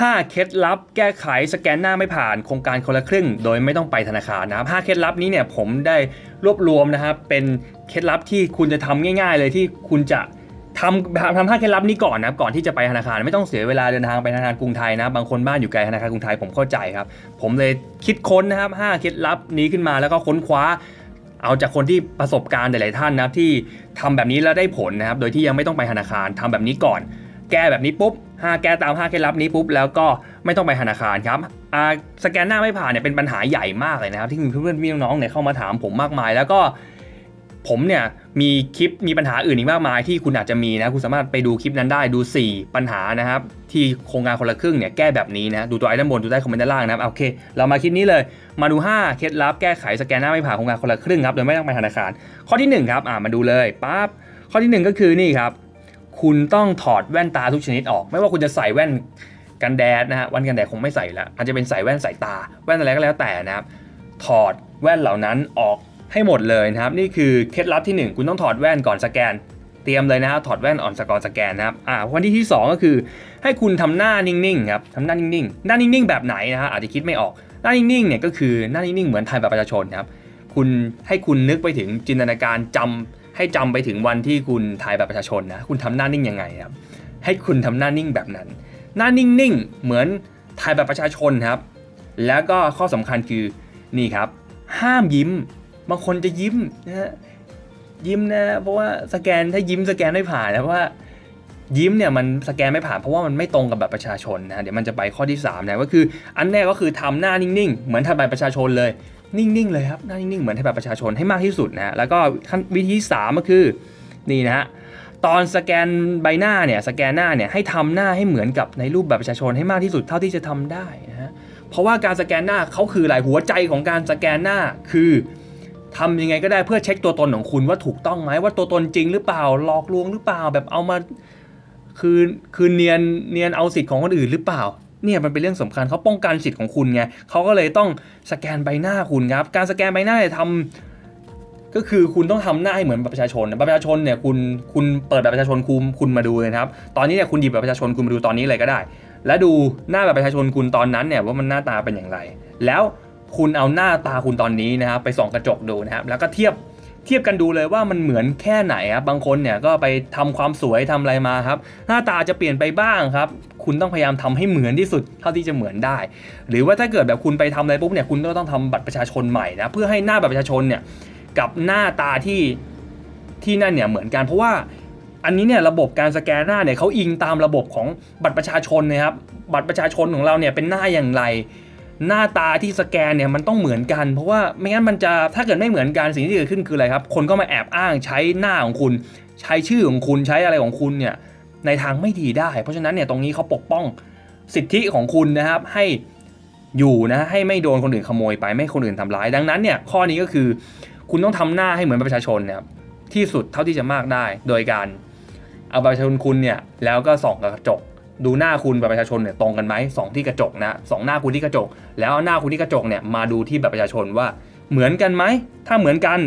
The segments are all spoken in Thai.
5 เคล็ดลับแก้ไขสแกนหน้าไม่ผ่านโครงการคนละครึ่ง โดยไม่ต้องไปธนาคารนะครับ5เคล็ดลับนี้เนี่ยผมได้รวบรวมนะครับเป็นเคล็ดลับที่คุณจะทำง่าย ๆ เลยที่คุณจะทำทำห้าเคล็ดลับนี้ก่อนนะครับก่อนที่จะไปธนาคารไม่ต้องเสียเวลาเดินทางไปธนาคารกรุงไทยนะบางคนบ้านอยู่ไกลธนาคารกรุงไทยผมเข้าใจครับ ผมเลยคิดค้นนะครับ5เคล็ดลับนี้ขึ้นมาแล้วก็ค้นคว้า เอาจากคนที่ประสบการณ์หลาย ๆ ท่านนะครับที่ทำแบบนี้แล้วได้ผลนะครับโดยที่ยังไม่ต้องไปธนาคารทำแบบนี้ก่อน แก้แบบนี้ปุ๊บ5แก้ตาม5เคล็ดลับนี้ปุ๊บแล้วก็ไม่ต้องไปธนาคารครับอ่าสแกนหน้าไม่ผ่านเนี่ยเป็นปัญหาใหญ่มากเลยนะครับ ที่มีเพื่อนๆพี่น้องๆเนี่ยเข้ามาถามผมมากมาย แล้วก็ผมเนี่ยมีคลิปมีปัญหาอื่นอีกมากมายที่คุณอาจจะมีนะคุณสามารถไปดูคลิปนั้นได้ดู 4 ปัญหานะครับ ที่โครงการคนละครึ่งเนี่ยแก้แบบนี้นะดูตัวไอ้ด้านบนดูใต้คอมเมนต์ด้านล่างนะครับโอเค เรามาคลิปนี้เลยมาดู 5 เคล็ดลับแก้ไขสแกนหน้าไม่ผ่านโครงการคนละครึ่งครับโดยไม่ต้องไปธนาคาร ข้อที่1ครับอ่ามาดูเลยปั๊บข้อที่ 1 ก็คือนี่ครับ คุณต้องถอดแว่นตาทุกชนิดออก ไม่ว่าคุณจะใส่แว่นกันแดดนะฮะวันกันแดดคงไม่ใส่แล้วอาจจะเป็นใส่แว่นสายตา แว่นอะไรก็แล้วแต่นะครับ ถอดแว่นเหล่านั้นออกให้หมดเลยนะครับ นี่คือเคล็ดลับที่ 1 คุณต้องถอดแว่นก่อนสแกน เตรียมเลยนะครับถอดแว่นอ่อนสกอร์สแกนนะครับอ่าวันที่ที่ 2 ก็คือ ให้คุณทำหน้านิ่งๆครับทำหน้านิ่งๆหน้านิ่งๆแบบไหนนะฮะอาจจะคิดไม่ออกหน้านิ่งๆเนี่ยก็คือหน้านิ่งๆเหมือนถ่ายบัตรประชาชนครับคุณให้คุณนึกไปถึงจินตนาการจำ ให้จำไปถึงวันที่คุณถ่ายแบัตรประชาชนนะคุณทำหน้านิ่งยังไงครับให้คุณทำหน้านิ่งแบบนั้น หน้านิ่งๆ เหมือนถ่ายแบัตรประชาชนครับ แล้วก็ข้อสำคัญคือนี่ครับ ห้ามยิ้ม บางคนจะยิ้มนะฮะยิ้มนะเพราะว่าสแกนถ้ายิ้มสแกนไม่ผ่านนะเพราะว่ายิ้มเนี่ยมันสแกนไม่ผ่านเพราะว่ามันไม่ตรงกับแบัตรประชาชนนะเดี๋ยวมันจะไปข้อที่3นะก็คืออันแรกก็คือทำหน้านิ่งๆ เหมือนทำบัตรประชาชนเลย นิ่งๆเลยครับหน้านิ่งๆเหมือนทำบัตรประชาชนให้มากที่สุดนะแล้วก็ขั้นวิธีที่สามก็คือนี่นะฮะตอนสแกนใบหน้าเนี่ยสแกนหน้าเนี่ยให้ทำหน้าให้เหมือนกับในรูปแบัตรประชาชนให้มากที่สุดเท่าที่จะทำได้นะฮะเพราะว่าการสแกนหน้าเขาคืออะไรหัวใจของการสแกนหน้าคือทำยังไงก็ได้เพื่อเช็คตัวตนของคุณว่าถูกต้องไหมว่าตัวตนจริงหรือเปล่าหลอกลวงหรือเปล่าแบบเอามาคือคือเนียนเนียนเอาสิทธิ์ของคนอื่นหรือเปล่า เนี่ยมันเป็นเรื่องสำคัญเขาป้องกันสิทธิ์ของคุณไงเขาก็เลยต้องสแกนใบหน้าคุณครับ การสแกนใบหน้าเนี่ยทำก็คือคุณต้องทำหน้าให้เหมือนบัตรประชาชนบัตรประชาชนเนี่ยคุณคุณเปิดบัตรประชาชนคุณคุณมาดูเลยนะครับ ตอนนี้เนี่ยคุณหยิบบัตรประชาชนคุณมาดูตอนนี้เลยก็ได้ แล้วดูหน้าบัตรประชาชนคุณตอนนั้นเนี่ยว่ามันหน้าตาเป็นอย่างไร แล้วคุณเอาหน้าตาคุณตอนนี้นะครับไปส่องกระจกดูนะครับแล้วก็เทียบ เทียบกันดูเลยว่ามันเหมือนแค่ไหนครับบางคนเนี่ยก็ไปทำความสวยทำอะไรมาครับ หน้าตาจะเปลี่ยนไปบ้างครับ คุณต้องพยายามทำให้เหมือนที่สุดเท่าที่จะเหมือนได้ หรือว่าถ้าเกิดแบบคุณไปทำอะไรปุ๊บเนี่ยคุณก็ต้องทำบัตรประชาชนใหม่นะเพื่อให้หน้าบัตรประชาชนเนี่ยกับหน้าตาที่ที่นั่นเนี่ยเหมือนกันเพราะว่าอันนี้เนี่ยระบบการสแกนหน้าเนี่ยเขาอิงตามระบบของบัตรประชาชนนะครับบัตรประชาชนของเราเนี่ยเป็นหน้าอย่างไร หน้าตาที่สแกนเนี่ยมันต้องเหมือนกัน เพราะว่าไม่งั้นมันจะถ้าเกิดไม่เหมือนกันสิ่งที่เกิดขึ้นคืออะไรครับ คนก็มาแอบอ้างใช้หน้าของคุณ ใช้ชื่อของคุณใช้อะไรของคุณเนี่ยในทางไม่ดีได้ เพราะฉะนั้นเนี่ยตรงนี้เขาปกป้องสิทธิของคุณนะครับให้อยู่นะให้ไม่โดนคนอื่นขโมยไปไม่ให้คนอื่นทำร้าย ดังนั้นเนี่ยข้อนี้ก็คือ คุณต้องทำหน้าให้เหมือนประชาชนนะครับที่สุดเท่าที่จะมากได้ โดยการเอาประชาชนคุณเนี่ยแล้วก็ส่องกระจก ดูหน้าคุณบัตรประชาชนเนี่ยตรงกันไหมสองที่กระจกนะสองหน้าคุณที่กระจก แล้วเอาหน้าคุณที่กระจกเนี่ยมาดูที่บัตรประชาชนว่าเหมือนกันไหมถ้าเหมือนกัน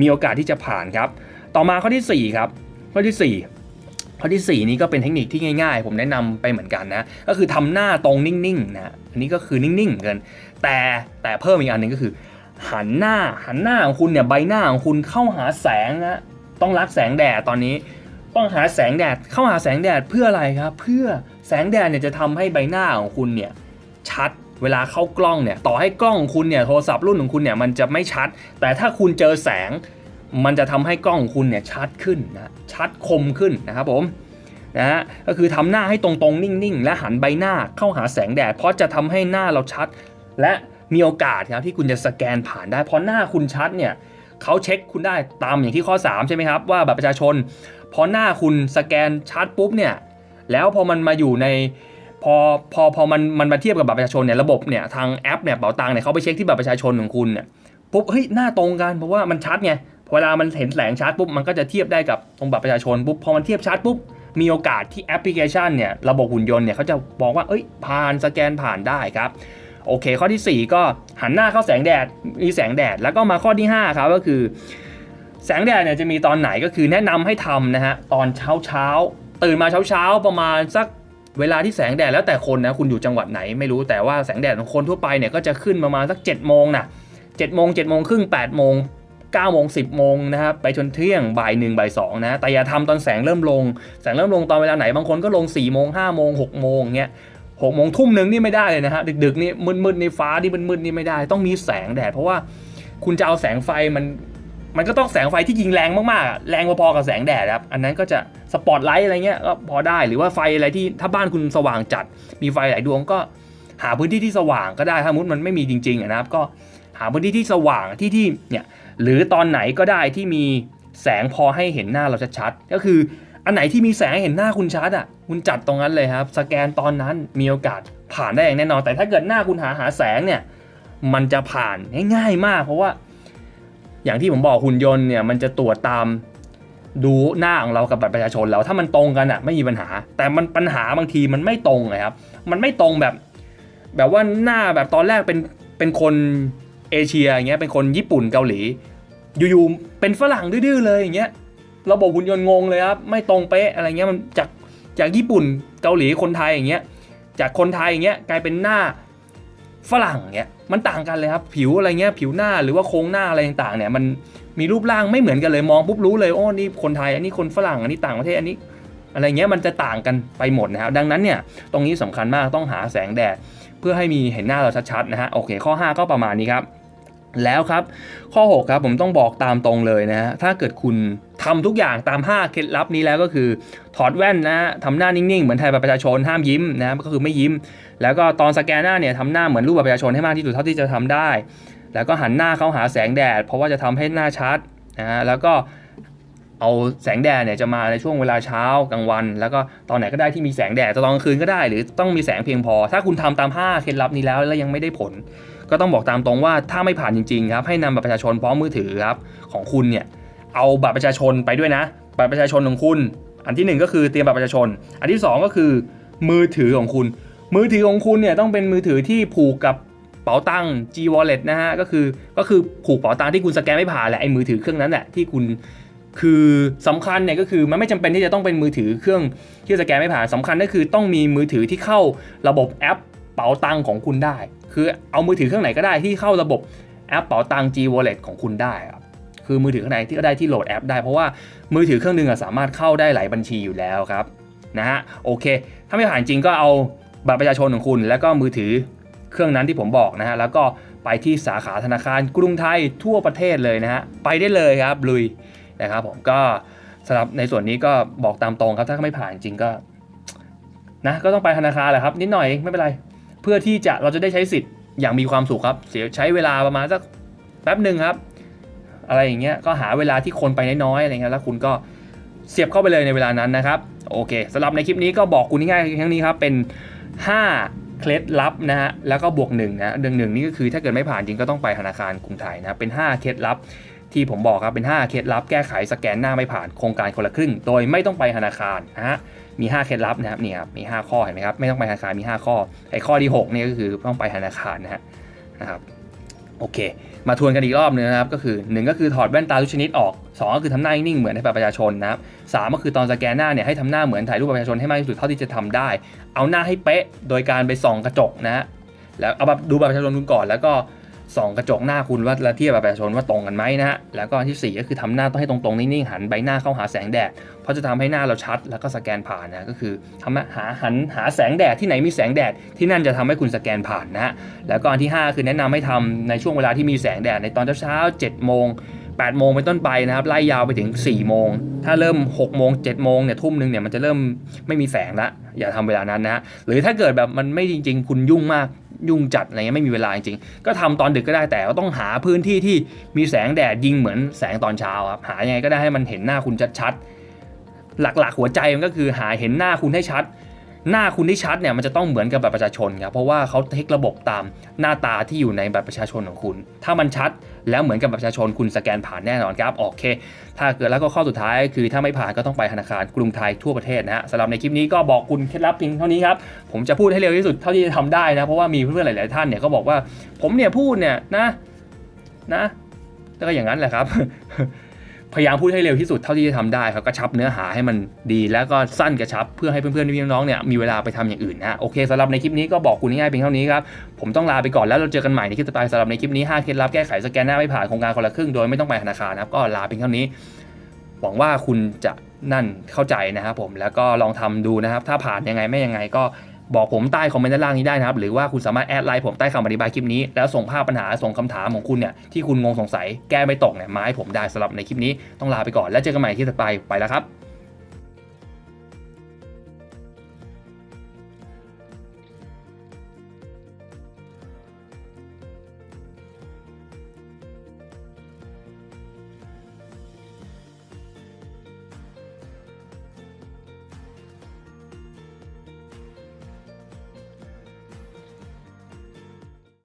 มีโอกาสที่จะผ่านครับ ต่อมาข้อที่4ครับข้อที่ 4ข้อที่ 4 นี้ก็เป็นเทคนิคที่ง่ายๆ ผมแนะนำไปเหมือนกันนะ ก็คือทำหน้าตรงนิ่งๆนะอันนี้ก็คือนิ่งๆเกันแต่แต่เพิ่มอีกอันหนึงก็คือ หันหน้าหันหน้าของคุณเนี่ยใบหน้าของคุณเข้าหาแสงนะต้องรักแสงแดดตอนนี้ ต้องหาแสงแดดเข้าหาแสงแดดเพื่ออะไรครับ เพื่อ แสงแดดเนี่ยจะทำให้ใบหน้าของคุณเนี่ยชัดเวลาเข้ากล้องเนี่ยต่อให้กล้องของคุณเนี่ยโทรศัพท์รุ่นของคุณเนี่ยมันจะไม่ชัด แต่ถ้าคุณเจอแสง มันจะทำให้กล้องของคุณเนี่ยชัดขึ้นนะชัดคมขึ้นนะครับผมนะฮะก็คือทำหน้าให้ตรงๆ นิ่งๆ และหันใบหน้าเข้าหาแสงแดด เพราะจะทำให้หน้าเราชัด และมีโอกาสครับที่คุณจะสแกนผ่านได้เพราะหน้าคุณชัดเนี่ยเขาเช็คคุณได้ตามอย่างที่ข้อ 3 ใช่ไหมครับว่าแบัตรประชาชนพอหน้าคุณสแกนชัดปุ๊บเนี่ย แล้วพอมันมาอยู่ในพอพอพอมันมันมาเทียบกับบัตรประชาชนเนี่ยระบบเนี่ยทางแอปเนี่ยเป๋าตังค์เนี่ยเขาไปเช็คที่บัตรประชาชนของคุณเนี่ยปุ๊บเฮ้ยหน้าตรงกันเพราะว่ามันชัดไงเวลามันเห็นแสงชัดปุ๊บมันก็จะเทียบได้กับตรงบัตรประชาชนปุ๊บพอมันเทียบชัดปุ๊บมีโอกาสที่แอปพลิเคชันเนี่ยระบบหุ่นยนต์เนี่ยเขาจะบอกว่าเอ้ยผ่านสแกนผ่านได้ครับโอเค ข้อทีสี่4 ก็หันหน้าเข้าแสงแดดมีแสงแดดแล้วก็มาข้อที่5ครับก็คือ แสงแดดเนี่ยจะมีตอนไหนก็คือแนะนำให้ทำนะฮะตอนเช้าเช้า ตื่นมาเช้าๆประมาณสักเวลาที่แสงแดดแล้วแต่คนนะคุณอยู่จังหวัดไหนไม่รู้แต่ว่าแสงแดดของคนทั่วไปเนี่ยก็จะขึ้นประมาณสัก7จ็ดโมงนะเจ็ดโมงเจ็ดโมงครึ่งแปดโมงเก้าโมงสิบโมงนะครับไปจนเที่ยงบ่ายหนึ่งบ่ายสองนะแต่อย่าทำตอนแสงเริ่มลง แสงเริ่มลงตอนเวลาไหนบางคนก็ลง4ี่โมงห้าโมงหกโมงเงี้ยหกโมงทุ่มหนึ่งนี่ไม่ได้เลยนะฮะดึกๆนี่มืดๆในฟ้าที่มืดๆนี่ไม่ได้ ต้องมีแสงแดดเพราะว่าคุณจะเอาแสงไฟมัน มันก็ต้องแสงไฟที่ยิงแรงมากๆ แรงพอๆกับแสงแดดครับ อันนั้นก็จะสปอตไลท์อะไรเงี้ยก็พอได้ หรือว่าไฟอะไรที่ถ้าบ้านคุณสว่างจัด มีไฟหลายดวงก็หาพื้นที่ที่สว่างก็ได้ ถ้ามุดมันไม่มีจริงๆนะครับ ก็หาพื้นที่ที่สว่างที่ที่เนี่ย หรือตอนไหนก็ได้ที่มีแสงพอให้เห็นหน้าเราชัดๆ ก็คืออันไหนที่มีแสงหเห็นหน้าคุณชัดอะ คุณจัดตรงนั้นเลยครับ สแกนตอนนั้นมีโอกาสผ่านได้อย่างแน่นอน แต่ถ้าเกิดหน้าคุณหาหาแสงเนี่ย มันจะผ่านง่ายๆมากเพราะว่า อย่างที่ผมบอกหุ่นยนต์เนี่ยมันจะตรวจตามดูหน้าของเรากับบัตรประชาชนเราถ้ามันตรงกันอะไม่มีปัญหา แต่มันปัญหาบางทีมันไม่ตรงเลยครับมันไม่ตรงแบบ แบบว่าหน้าแบบตอนแรกเป็นเป็นคนเอเชียอย่างเงี้ยเป็นคนญี่ปุ่นเกาหลี อยู่ๆเป็นฝรั่งดื้อเลยอย่างเงี้ยระบบหุ่นยนต์งงเลยครับไม่ตรงเป๊ะอะไรเงี้ยมันจากจากญี่ปุ่นเกาหลีคนไทยอย่างเงี้ยจากคนไทยอย่างเงี้ยกลายเป็นหน้าฝรั่งอย่างเงี้ย มันต่างกันเลยครับ ผิวอะไรเงี้ยผิวหน้าหรือว่าโครงหน้าอะไรต่างๆเนี่ยมันมีรูปร่างไม่เหมือนกันเลยมองปุ๊บรู้เลยโอ้นี่คนไทยอันนี้คนฝรั่งอันนี้ต่างประเทศอันนี้ อะไรเงี้ยมันจะต่างกันไปหมดนะครับดังนั้นเนี่ยตรงนี้สำคัญมากต้องหาแสงแดดเพื่อให้มีเห็นหน้าเราชัดๆนะฮะโอเคข้อ 5 ก็ประมาณนี้ครับ แล้วครับ ข้อ 6 ครับผมต้องบอกตามตรงเลยนะฮะถ้าเกิดคุณทำทุกอย่างตาม 5 เคล็ดลับนี้แล้วก็คือ ถอดแว่นนะทำหน้านิ่ง ๆ เหมือนไทยประชาชนห้ามยิ้มนะก็คือไม่ยิ้ม แล้วก็ตอนสแกนหน้าเนี่ยทำหน้าเหมือนรูปประชาชนให้มากที่สุดเท่าที่จะทำได้ แล้วก็หันหน้าเข้าหาแสงแดด เพราะว่าจะทำให้หน้าชัดนะฮะแล้วก็เอาแสงแดดเนี่ยจะมาในช่วงเวลาเช้ากลางวัน แล้วก็ตอนไหนก็ได้ที่มีแสงแดดจะตอนกลางคืนก็ได้ หรือต้องมีแสงเพียงพอ ถ้าคุณทำตาม 5 เคล็ดลับนี้แล้วแล้วยังไม่ได้ผล ก็ต้องบอกตามตรงว่าถ้าไม่ผ่านจริงๆครับให้นำบัตรประชาชนพร้อมมือถือครับของคุณเนี่ยเอาบัตรประชาชนไปด้วยนะ บัตรประชาชนของคุณ อันที่หนึ่งก็คือเตรียมบัตรประชาชน อันที่สองก็คือมือถือของคุณ มือถือของคุณเนี่ยต้องเป็นมือถือที่ผูกกับเป๋าตังค์ G Wallet นะฮะก็คือก็คือผูกเป๋าตังค์ที่คุณสแกนไม่ผ่านแหละไอ้มือถือเครื่องนั้นแหละที่คุณคือสำคัญเนี่ยก็คือมันไม่จำเป็นที่จะต้องเป็นมือถือเครื่องที่สแกนไม่ผ่านสำคัญก็คือต้องมีมือถือที่เข้าระบบแอป ป๋าตังค์ของคุณได้ คือเอามือถือเครื่องไหนก็ได้ที่เข้าระบบแอปเป๋าตังค์ G Wallet ของคุณได้ครับคือมือถือเครื่องไหนที่ก็ได้ที่โหลดแอปได้เพราะว่ามือถือเครื่องหนึงอะสามารถเข้าได้หลายบัญชีอยู่แล้วครับนะฮะโอเค ถ้าไม่ผ่านจริงก็เอาบัตรประชาชนของคุณ แล้วก็มือถือเครื่องนั้นที่ผมบอกนะฮะแล้วก็ไปที่สาขาธนาคารกรุงไทยทั่วประเทศเลยนะฮะไปได้เลยครับลุยนะครับผมก็สำหรับในส่วนนี้ก็บอกตามตรงครับถ้าไม่ผ่านจริงก็นะก็ต้องไปธนาคารแหละครับนิดหน่อยไม่เป็นไร เพื่อที่จะเราจะได้ใช้สิทธิ์อย่างมีความสุขครับ เสียใช้เวลาประมาณสักแป๊บหนึ่งครับ อะไรอย่างเงี้ยก็หาเวลาที่คนไปน้อยๆอะไรเงี้ยแล้วคุณก็เสียบเข้าไปเลยในเวลานั้นนะครับโอเคสำหรับในคลิปนี้ก็บอกคุณง่ายๆครั้งนี้ครับเป็น 5 เคล็ดลับนะฮะแล้วก็บวก1นะเดือนหนึ่งนี่ก็คือถ้าเกิดไม่ผ่านจริงก็ต้องไปธนาคารกรุงไทยนะเป็น 5 เคล็ดลับ ที่ผมบอกครับเป็น 5 เคล็ดลับแก้ไขสแกนหน้าไม่ผ่านโครงการคนละครึ่ง โดยไม่ต้องไปธนาคารนะฮะมี 5 เคล็ดลับนะครับนี่ครับมี 5 ข้อเห็นไหมครับไม่ต้องไปธนาคารมี 5 ข้อไอ้ข้อที่6เนี่ยก็คือต้องไปธนาคารนะฮะนะครับโอเค มาทวนกันอีกรอบนึงนะครับก็คือ 1 ก็คือถอดแว่นตาทุกชนิดออก 2 ก็คือทำหน้านิ่งเหมือนในบัตรประชาชนนะครับสามก็คือตอนสแกนหน้าเนี่ยให้ทำหน้าเหมือนถ่ายรูปประชาชนให้มากที่สุดเท่าที่จะทำได้ เอาหน้าให้เป๊ะโดยการไปส่องกระจกนะฮะแล้วเอาแบบดูบัตรประชาชนคุณก่อนแล้วก็ ส่องกระจกหน้าคุณว่าแล้วเทียบประชาชนว่าตรงกันไหมนะฮะแล้วก็อันที่สี่ก็คือทำหน้าต้องให้ตรงๆนิ่งๆหันใบหน้าเข้าหาแสงแดดเพราะจะทำให้หน้าเราชัด แล้วก็สแกนผ่านนะก็คือทำให้หาหันหาแสงแดดที่ไหนมีแสงแดดที่นั่นจะทำให้คุณสแกนผ่านนะฮะแล้วก็อันที่ 5 คือแนะนำให้ทำในช่วงเวลาที่มีแสงแดดในตอนเช้าๆ7โมง 8โมงเป็นต้นไปนะครับไล่ยาวไปถึง4โมงถ้าเริ่ม6โมง7โมงเนี่ยทุ่มหนึ่งเนี่ยมันจะเริ่มไม่มีแสงละอย่าทำเวลานั้นนะฮะหรือถ้าเกิดแบบมันไม่จริง ๆ คุณยุ่งมากยุ่งจัดอะไรเงี้ยไม่มีเวลาจริงๆ ก็ทำตอนดึกก็ได้แต่ก็ต้องหาพื้นที่ที่มีแสงแดดยิงเหมือนแสงตอนเช้าครับหายังไงก็ได้ให้มันเห็นหน้าคุณชัดๆหลักๆหัวใจมันก็คือหาเห็นหน้าคุณให้ชัด หน้าคุณที่ชัดเนี่ยมันจะต้องเหมือนกับบัตรประชาชนครับเพราะว่าเขาเทคระบบตามหน้าตาที่อยู่ในบัตรประชาชนของคุณ ถ้ามันชัดแล้วเหมือนกับบัตรประชาชนคุณสแกนผ่านแน่นอนครับโอเค ถ้าเกิดแล้วก็ข้อสุดท้าย คือถ้าไม่ผ่านก็ต้องไปธนาคารกรุงไทยทั่วประเทศนะฮะสำหรับในคลิปนี้ก็บอกคุณเคล็ดลับเพียงเท่านี้ครับผมจะพูดให้เร็วที่สุดเท่าที่จะทำได้นะเพราะว่ามีเพื่อนๆหลาย ๆ ท่านเนี่ยก็บอกว่าผมเนี่ยพูดเนี่ยนะนะแล้วก็อย่างนั้นแหละครับ พยายามพูดให้เร็วที่สุดเท่าที่จะทำได้ครับกระชับเนื้อหาให้มันดีแล้วก็สั้นกระชับ เพื่อให้เพื่อนๆพี่น้องๆเนี่ยมีเวลาไปทำอย่างอื่นนะโอเคสำหรับในคลิปนี้ก็บอกคุณง่ายๆเพียงเท่านี้ครับผมต้องลาไปก่อนแล้วเราเจอกันใหม่ในคลิปต่อไปสำหรับในคลิปนี้5เคล็ดลับแก้ไขสแกนหน้าไม่ผ่านโครงการคนละครึ่งโดยไม่ต้องไปธนาคารนะครับก็ลาเพียงเท่านี้หวังว่าคุณจะนั่นเข้าใจนะครับผมแล้วก็ลองทำดูนะครับ ถ้าผ่านยังไงไม่ยังไงก็ บอกผมใต้คอมเมนต์ด้านล่างนี้ได้นะครับ หรือว่าคุณสามารถแอดไลน์ผมใต้คำอธิบายคลิปนี้ แล้วส่งภาพปัญหาส่งคำถามของคุณเนี่ยที่คุณงงสงสัยแก้ไม่ตกเนี่ยมาให้ผมได้สำหรับในคลิปนี้ต้องลาไปก่อนแล้วเจอกันใหม่ที่ถัดไปไปแล้วครับ